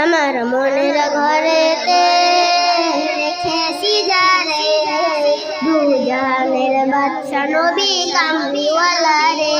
আমার মনের যারে। দুজানের বাচ্চা নবী কামলিওয়ালা রে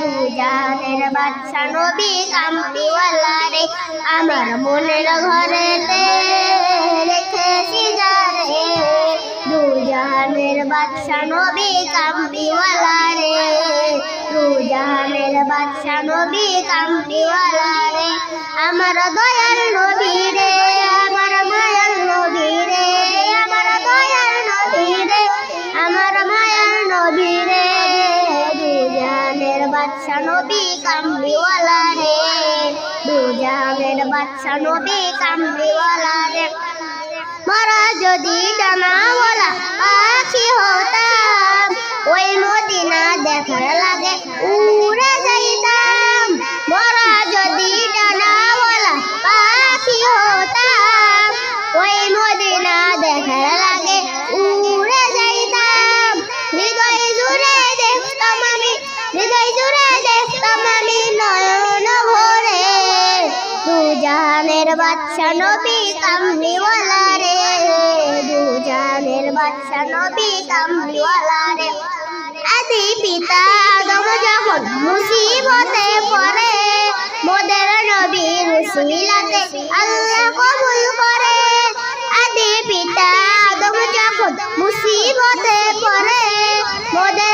দুজানের বাচ্চা নবী কামলিওয়ালা রে আমার মনের ঘরেতে রেখেছি যারে। দুজানের বাচ্চা নবী কামলিওয়ালা রে বাচ্চা নবী কামলিওয়ালা রে আমার দয়াল নবী রে আমার মায়াল নবী রে আমার দয়াল নবী রে আমার মায়াল নবী রে দুজানের বাচ্চা নবী রে দুজানের বাচ্চা নবী রে মারা যদি ডানাওয়ালা হৃদয় জুড়ে দেখতাম আমি নয়ন ভরে। রে। রে। আদি পিতা আদম যখন মুসিবতে পড়ে, মোদের আল্লাহ কবুল করে। আদি পিতা আদম যখন মুসিবতে মোদের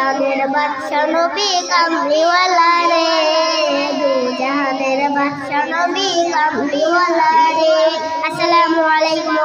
নবী কামলিওয়ালা রে। দুজাহানের বাচ্চা নবী কামলিওয়ালা রে। আসসালামু আলাইকুম